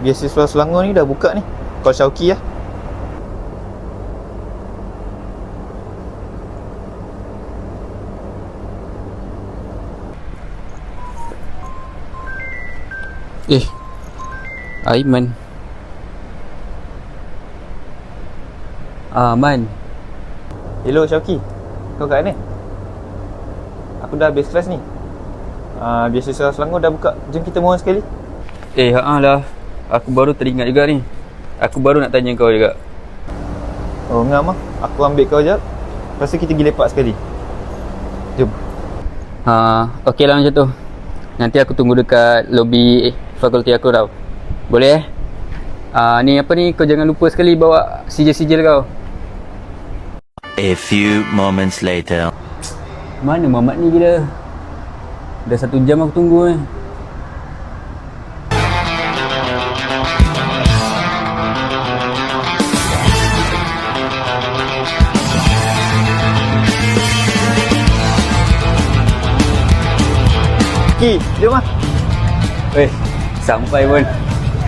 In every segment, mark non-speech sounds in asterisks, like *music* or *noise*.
Biasiswa Selangor ni dah buka ni. Call Syauki lah. Eh Aiman Ah Man Hello Syauki. Kau kat mana? Aku dah habis kelas ni. Uh, Biasiswa Selangor dah buka. Jom kita mohon sekali. Eh haa lah Aku baru teringat juga ni Aku baru nak tanya kau juga Oh ngam ah. Aku ambil kau jap. Lepas tu kita pergi lepak sekali. Jom. Ha, okey lah macam tu Nanti aku tunggu dekat lobi fakulti aku tau Boleh eh? Ah, ni apa ni kau jangan lupa sekali bawa sijil-sijil kau A few moments later. Mana Mamat ni gila Dah satu jam aku tunggu eh Ki, jom ah. Eh, sampai pun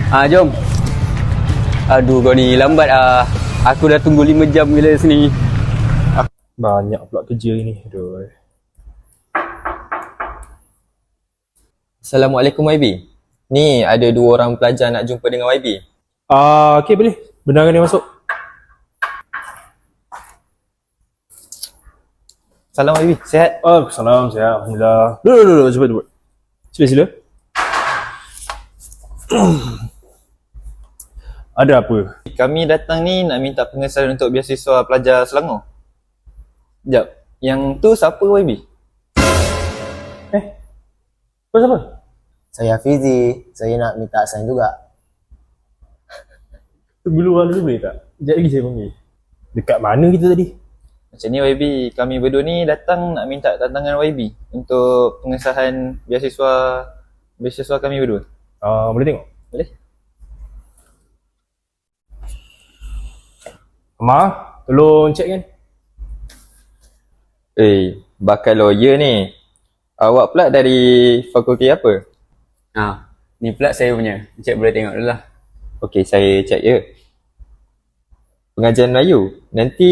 Ah, jom Aduh kau ni lambat ah. Aku dah tunggu 5 jam gila sini Banyak pula kerja ni. Aduh. Assalamualaikum YB. Ni ada dua orang pelajar nak jumpa dengan YB. Ah, okey boleh. Benarkan dia masuk. Salam Ibi. Sihat? Oh, salam sihat. Alhamdulillah. Duduk, duduk, duduk. Cepat, cepat. Sila, sila. *clears throat* Ada apa? Kami datang ni nak minta pengesahan untuk biasiswa pelajar Selangor. Sekejap. Yang tu siapa YB? Kau siapa? Saya Fizi, saya nak minta sign juga. Tunggu luar dulu boleh tak? Sekejap lagi saya panggil. Dekat mana kita tadi? Macam ni YB, kami berdua ni datang nak minta tantangan YB untuk pengesahan biasiswa biasiswa kami berdua. Ah, boleh tengok? Boleh? Ma, tolong check kan? Eh, bakal lawyer ni. Awak pula dari fakulti apa? Ah, ni pula saya punya Encik boleh tengok dulu lah Okey, saya cek ya. Pengajian Melayu. Nanti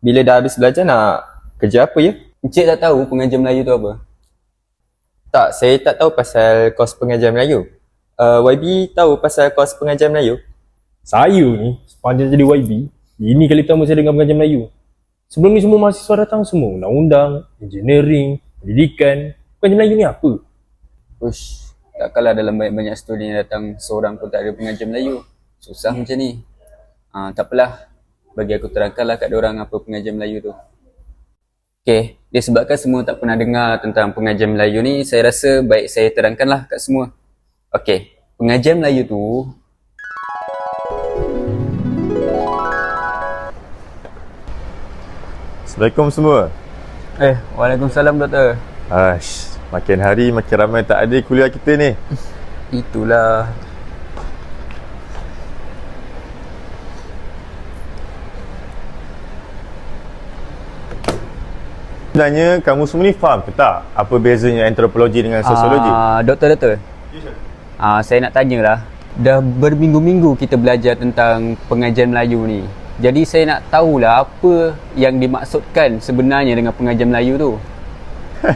bila dah habis belajar nak kerja apa ya? Encik tak tahu pengajian Melayu tu apa? Tak, saya tak tahu pasal kos pengajian Melayu. Uh, YB tahu pasal kos pengajian Melayu? Saya ni, sepanjang jadi YB, ini kali pertama saya dengar pengajian Melayu. Sebelum ni semua mahasiswa datang semua. Undang-undang, engineering, pendidikan. Pengajian Melayu ni apa? Ush, takkanlah dalam banyak-banyak student yang datang seorang pun tak ada pengajian Melayu. Susah macam ni. Ah, tak apalah. Bagi aku terangkanlah kat orang apa pengajian Melayu tu. Okay, disebabkan semua tak pernah dengar tentang pengajian Melayu ni, saya rasa baik saya terangkanlah kat semua. Okay, pengajian Melayu tu Assalamualaikum semua. Eh, Waalaikumsalam doktor. Aish, makin hari makin ramai tak ada kuliah kita ni. Itulah. Sebenarnya kamu semua ni faham ke tak apa bezanya antropologi dengan sosiologi? Ah, doktor doktor. Ah, saya nak tanyalah. Dah berminggu-minggu kita belajar tentang pengajian Melayu ni. Jadi saya nak tahulah apa yang dimaksudkan sebenarnya dengan pengajian Melayu tu. *laughs*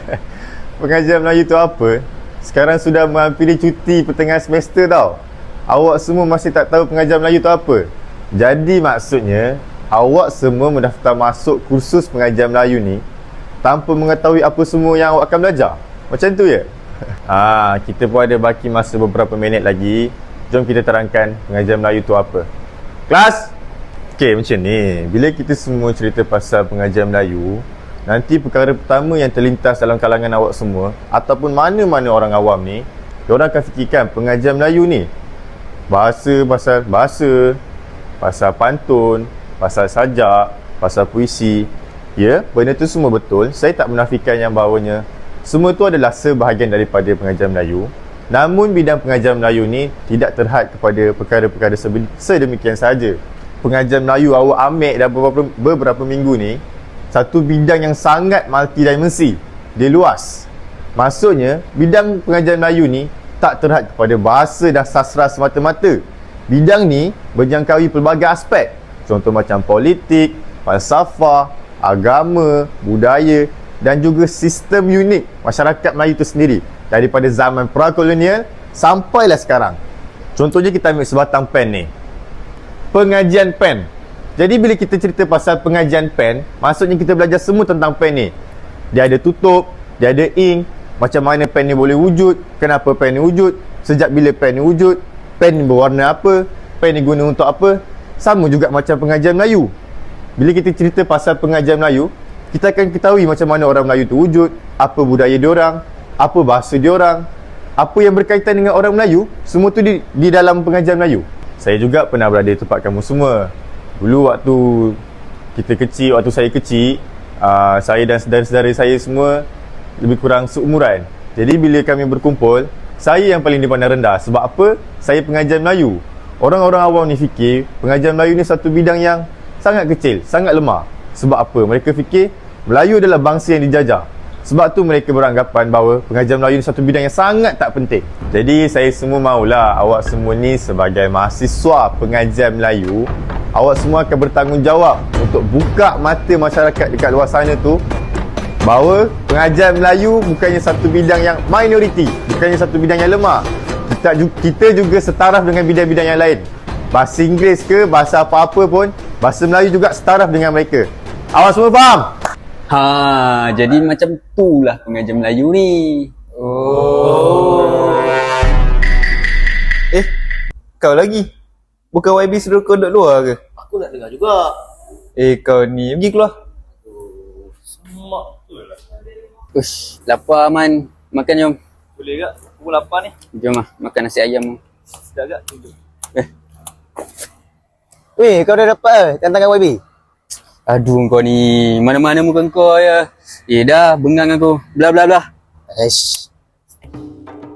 Pengajian Melayu tu apa? Sekarang sudah menghampiri cuti pertengahan semester tau. Awak semua masih tak tahu pengajian Melayu tu apa? Jadi maksudnya, awak semua mendaftar masuk kursus pengajian Melayu ni tanpa mengetahui apa semua yang awak akan belajar. Macam tu ya? *laughs* Ah, kita pun ada baki masa beberapa minit lagi. Jom kita terangkan pengajian Melayu tu apa. Kelas! Okey, macam ni. Bila kita semua cerita pasal pengajian Melayu, nanti perkara pertama yang terlintas dalam kalangan awak semua ataupun mana-mana orang awam ni, diorang akan fikirkan pengajian Melayu ni bahasa pasal bahasa, pasal pantun, pasal sajak, pasal puisi. Ya, benda tu semua betul. Saya tak menafikan yang bawahnya. Semua tu adalah sebahagian daripada pengajian Melayu. Namun bidang pengajian Melayu ni tidak terhad kepada perkara-perkara sedemikian saja. Pengajian Melayu awak ambil dah beberapa, beberapa minggu ni satu bidang yang sangat multidimensi. Dia luas. Maksudnya, bidang pengajian Melayu ni tak terhad kepada bahasa dan sastra semata-mata. Bidang ni menjangkaui pelbagai aspek. Contoh macam politik, falsafah, agama, budaya dan juga sistem unik masyarakat Melayu itu sendiri daripada zaman prakolonial sampailah sekarang. Contohnya kita ambil sebatang pen ni. Pengajian pen. Jadi bila kita cerita pasal pengajian pen, maksudnya kita belajar semua tentang pen ni. Dia ada tutup, dia ada ink, macam mana pen ni boleh wujud, kenapa pen ni wujud, sejak bila pen ni wujud, pen ni berwarna apa, pen ni guna untuk apa. Sama juga macam pengajian Melayu. Bila kita cerita pasal pengajian Melayu, kita akan ketahui macam mana orang Melayu tu wujud, apa budaya diorang, apa bahasa diorang, apa yang berkaitan dengan orang Melayu, semua tu di, di dalam pengajian Melayu. Saya juga pernah berada di tempat kamu semua. Dulu waktu kita kecil, waktu saya kecil, uh, saya dan saudara-saudara saya semua lebih kurang seumuran. Jadi bila kami berkumpul, saya yang paling dipandang rendah. Sebab apa? Saya pengajian Melayu. Orang-orang awam ni fikir pengajian Melayu ni satu bidang yang sangat kecil, sangat lemah. Sebab apa? Mereka fikir Melayu adalah bangsa yang dijajah. Sebab tu mereka beranggapan bahawa pengajian Melayu ni satu bidang yang sangat tak penting. Jadi saya semua maulah awak semua ni sebagai mahasiswa pengajian Melayu, awak semua akan bertanggungjawab untuk buka mata masyarakat dekat luar sana tu bahawa pengajian Melayu bukannya satu bidang yang minoriti, bukannya satu bidang yang lemah. Kita, kita juga setaraf dengan bidang-bidang yang lain. Bahasa Inggeris ke, bahasa apa-apa pun, bahasa Melayu juga setaraf dengan mereka. Awak semua faham? Ha, jadi macam tu lah pengajian Melayu ni. Eh, kau lagi? Bukan YB suruh kau duduk luar ke? Aku nak dengar juga. Eh, kau ni. Pergi keluar. Ush, lapar Man. Makan jom. Boleh tak? Aku lapar ni. Jom lah, makan nasi ayam. Sedap tak? Tunjuk. Weh, kau dah dapat eh tantangan YB? Aduh kau ni, mana-mana muka kau ya. Eh dah, bengang aku. Bla bla bla. Eish.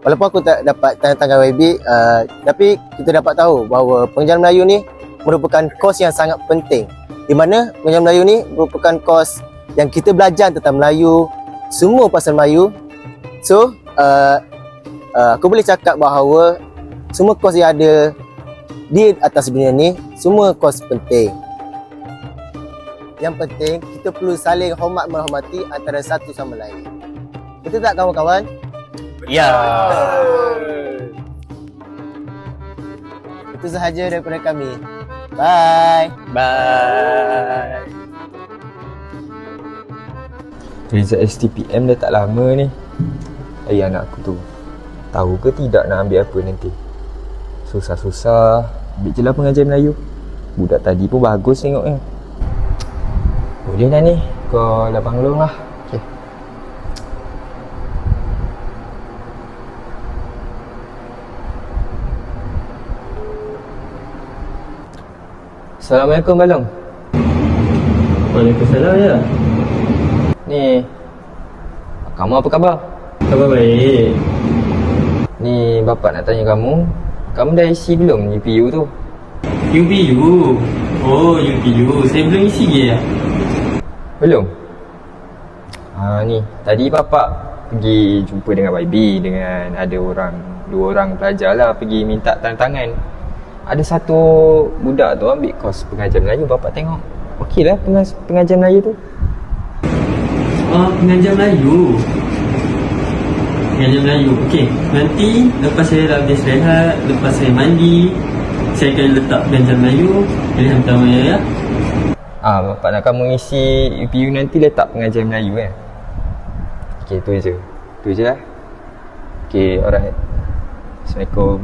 Walaupun aku tak dapat tantangan YB, uh, tapi kita dapat tahu bahawa pengajaran Melayu ni merupakan kos yang sangat penting. Di mana pengajaran Melayu ni merupakan kos yang kita belajar tentang Melayu, semua pasal Melayu. So, uh, uh, aku boleh cakap bahawa semua kos yang ada di atas dunia ni, semua kos penting. Yang penting, kita perlu saling hormat menghormati antara satu sama lain. Betul tak kawan-kawan? Ya. Itu sahaja daripada kami. Bye. Bye. Result STPM dah tak lama ni. Ayah anak aku tu. Tahu ke tidak nak ambil apa nanti? Susah-susah. Ambil je lah pengajian Melayu. Budak tadi pun bagus tengoknya. Boleh dah ni. Kau lapang long lah. Okay. Assalamualaikum Balong. Waalaikumsalam ya. Ni kamu apa khabar? Khabar baik. Ni bapak nak tanya kamu. Kamu dah isi belum UPU tu? UPU. Oh, UPU. Saya belum isi lagi ya. Belum. Ha ni, tadi bapak pergi jumpa dengan YB dengan ada orang dua orang pelajar lah pergi minta tanda tangan. Ada satu budak tu ambil kos pengajian Melayu bapak tengok. Okey lah pengajian Melayu tu. Oh, pengajian Melayu. Pengajian Melayu. Okey, nanti lepas saya habis rehat, lepas saya mandi, saya akan letak pengajian Melayu. Pilihan pertama ya. ya. Ah bapak nak kamu isi UPU nanti letak pengajian Melayu kan. Okey tu je. Tu je lah. Okey, alright. Assalamualaikum.